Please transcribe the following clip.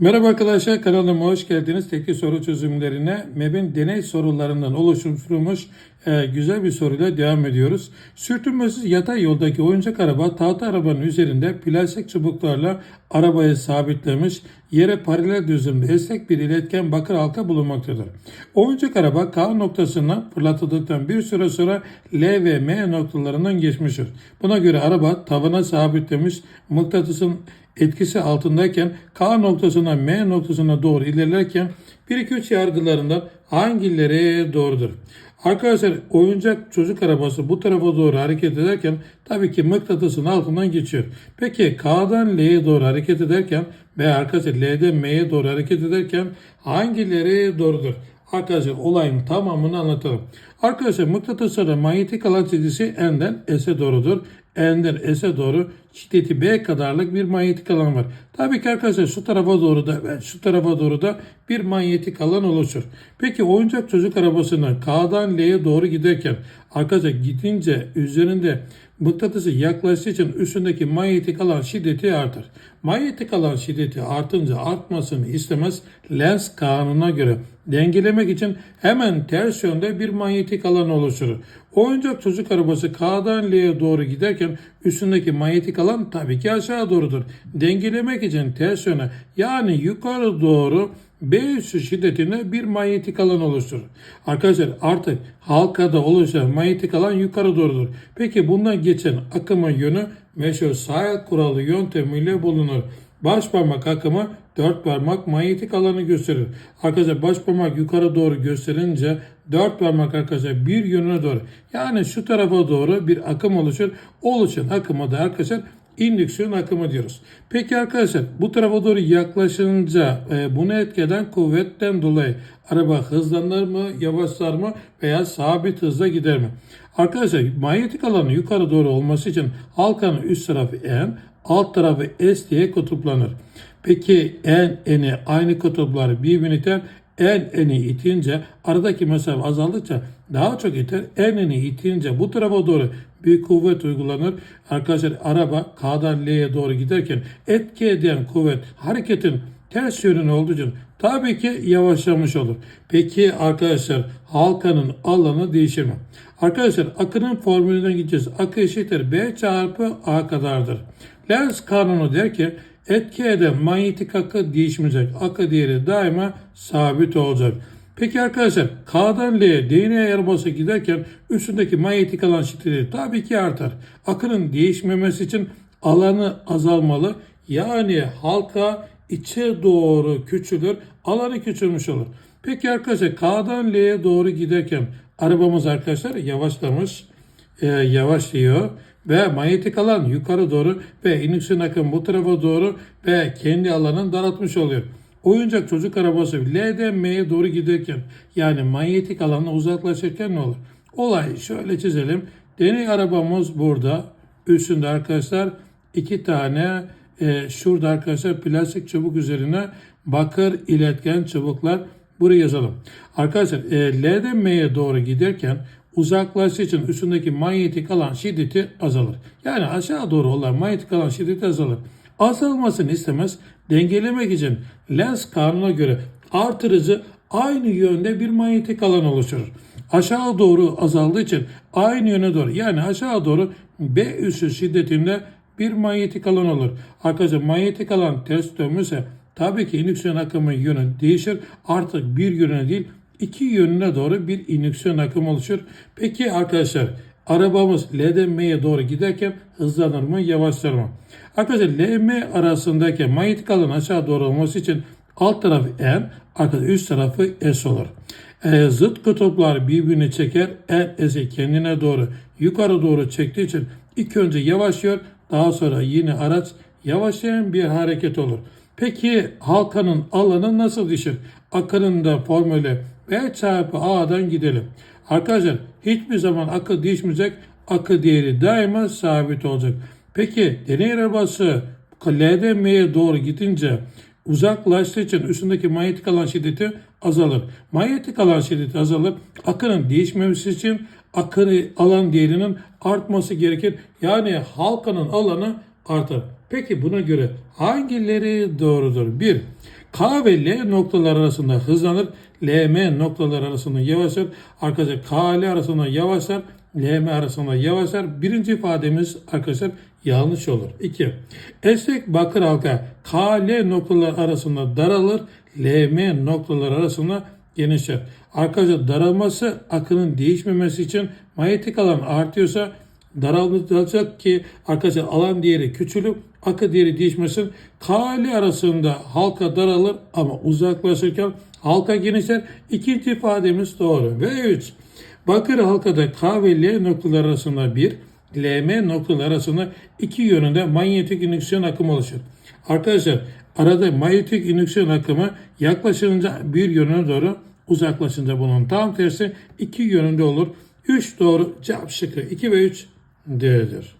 Merhaba arkadaşlar kanalıma hoş geldiniz. Tekli soru çözümlerine MEB'in deney sorularından oluşturulmuş e, güzel bir soruyla devam ediyoruz. Sürtünmesiz yatay yoldaki oyuncak araba tahta arabanın üzerinde plastik çubuklarla arabayı sabitlemiş yere paralel düzlemde esnek bir iletken bakır halka bulunmaktadır. Oyuncak araba K noktasına fırlatıldıktan bir süre sonra L ve M noktalarından geçmiştir. Buna göre araba tavana sabitlemiş mıknatısın etkisi altındayken K noktasına M noktasına doğru ilerlerken 1-2-3 yargılarından hangileri doğrudur? Arkadaşlar oyuncak çocuk arabası bu tarafa doğru hareket ederken tabii ki mıknatısın altından geçiyor. Peki K'dan L'ye doğru hareket ederken veya arkadaşlar L'den M'ye doğru hareket ederken hangileri doğrudur? Arkadaşlar olayın tamamını anlatalım. Arkadaşlar mıknatıslara manyetik alan çizgisi N'den S'e doğrudur. N'den S'e doğru şiddeti B kadarlık bir manyetik alan var. Tabii ki arkadaşlar şu tarafa doğru da şu tarafa doğru da bir manyetik alan oluşur. Peki oyuncak çocuk arabasının K'dan L'ye doğru giderken arkadaşlar gidince üzerinde mıknatısı yaklaştığı için üstündeki manyetik alan şiddeti artar. Manyetik alan şiddeti artınca artmasını istemez Lenz kanununa göre dengelemek için hemen ters yönde bir manyetik alan oluşturur. Oyuncak çocuk arabası K'dan L'ye doğru giderken üstündeki manyetik alan tabii ki aşağı doğrudur. Dengelemek için ters yöne yani yukarı doğru B üssü şiddetinde bir manyetik alan oluşturur. Arkadaşlar artık halkada oluşan manyetik alan yukarı doğrudur. Peki bundan geçen akımın yönü meşhur sahil kuralı yöntemiyle bulunur. Baş parmak akımı dört parmak manyetik alanı gösterir. Arkadaşlar baş parmak yukarı doğru gösterince dört parmak arkadaşlar bir yönüne doğru yani şu tarafa doğru bir akım oluşur. Oluşan akıma da arkadaşlar indüksiyon akımı diyoruz. Peki arkadaşlar bu tarafa doğru yaklaşınca e, bunu etkeden kuvvetten dolayı araba hızlanır mı, yavaşlar mı veya sabit hızla gider mi? Arkadaşlar manyetik alanı yukarı doğru olması için halkanın üst tarafı N, alt tarafı S diye kutuplanır. Peki en eni aynı kutupları birbirini iter. En eni itince aradaki mesafe azaldıkça daha çok iter. En eni itince bu tarafa doğru bir kuvvet uygulanır. Arkadaşlar araba K'dan L'ye doğru giderken etki eden kuvvet hareketin ters yönüne olduğu için tabii ki yavaşlamış olur. Peki arkadaşlar halkanın alanı değişir mi? Arkadaşlar akının formülüne gideceğiz. Akı eşittir B çarpı A kadardır. Lenz kanunu der ki etki eden manyetik akı değişmeyecek. Akı değeri daima sabit olacak. Peki arkadaşlar K'dan L'ye DNA arabası giderken üstündeki manyetik alan şiddeti tabii ki artar. Akının değişmemesi için alanı azalmalı. Yani halka içe doğru küçülür, alanı küçülmüş olur. Peki arkadaşlar K'dan L'ye doğru giderken arabamız arkadaşlar yavaşlamış, e, yavaşlıyor ve manyetik alan yukarı doğru ve indüksiyon akım bu tarafa doğru ve kendi alanını daraltmış oluyor. Oyuncak çocuk arabası L'den M'ye doğru giderken yani manyetik alanı uzaklaşırken ne olur? Olay şöyle çizelim. Deney arabamız burada. Üstünde arkadaşlar iki tane e, şurada arkadaşlar plastik çubuk üzerine bakır iletken çubuklar buraya yazalım. Arkadaşlar e, L'den M'ye doğru giderken uzaklaştığı için üstündeki manyetik alan şiddeti azalır. Yani aşağı doğru olan manyetik alan şiddeti azalır. Azalmasını istemez. Dengelemek için Lenz kanuna göre artırıcı aynı yönde bir manyetik alan oluşturur. Aşağı doğru azaldığı için aynı yöne doğru yani aşağı doğru B üssü şiddetinde bir manyetik alan olur. Arkadaşlar manyetik alan ters dönmüşse tabii ki indüksiyon akımı yönü değişir. Artık bir yöne değil iki yönüne doğru bir indüksiyon akımı oluşur. Peki arkadaşlar arabamız L'den M'ye doğru giderken hızlanır mı yavaşlar mı? Arkadaşlar L M arasındaki manyetik alan aşağı doğru olması için alt tarafı N, arkadaşlar üst tarafı S olur. E, zıt kutuplar birbirini çeker. N S'i kendine doğru yukarı doğru çektiği için ilk önce yavaşlıyor. Daha sonra yine araç yavaşlayan bir hareket olur. Peki halkanın alanı nasıl düşür? Akının da formülü B çarpı A'dan gidelim. Arkadaşlar hiçbir zaman akı değişmeyecek. Akı değeri daima sabit olacak. Peki deney arabası L'den M'ye doğru gidince uzaklaştığı için üstündeki manyetik alan şiddeti azalır. Manyetik alan şiddeti azalır. Akının değişmemesi için akı alan değerinin artması gerekir. Yani halkanın alanı artar. Peki buna göre hangileri doğrudur? 1. K ve L noktalar arasında hızlanır. LM noktalar arasında yavaşlar. Arkadaşlar K L arasında yavaşlar. LM arasında yavaşlar. Birinci ifademiz arkadaşlar yanlış olur. 2. Esnek bakır halka K L noktalar arasında daralır. LM noktalar arasında genişler. Arkadaşlar daralması akının değişmemesi için manyetik alan artıyorsa daralacak ki arkadaşlar alan değeri küçülüp akı değeri değişmesin. Kali arasında halka daralır ama uzaklaşırken halka genişler. İkinci ifademiz doğru. Ve 3. Bakır halkada K ve L noktalar arasında bir, LM noktalar arasında iki yönünde manyetik indüksiyon akımı oluşur. Arkadaşlar arada manyetik indüksiyon akımı yaklaşınca bir yöne doğru uzaklaşınca bunun tam tersi iki yönünde olur. 3 doğru cevap şıkkı 2 ve 3 D'dir.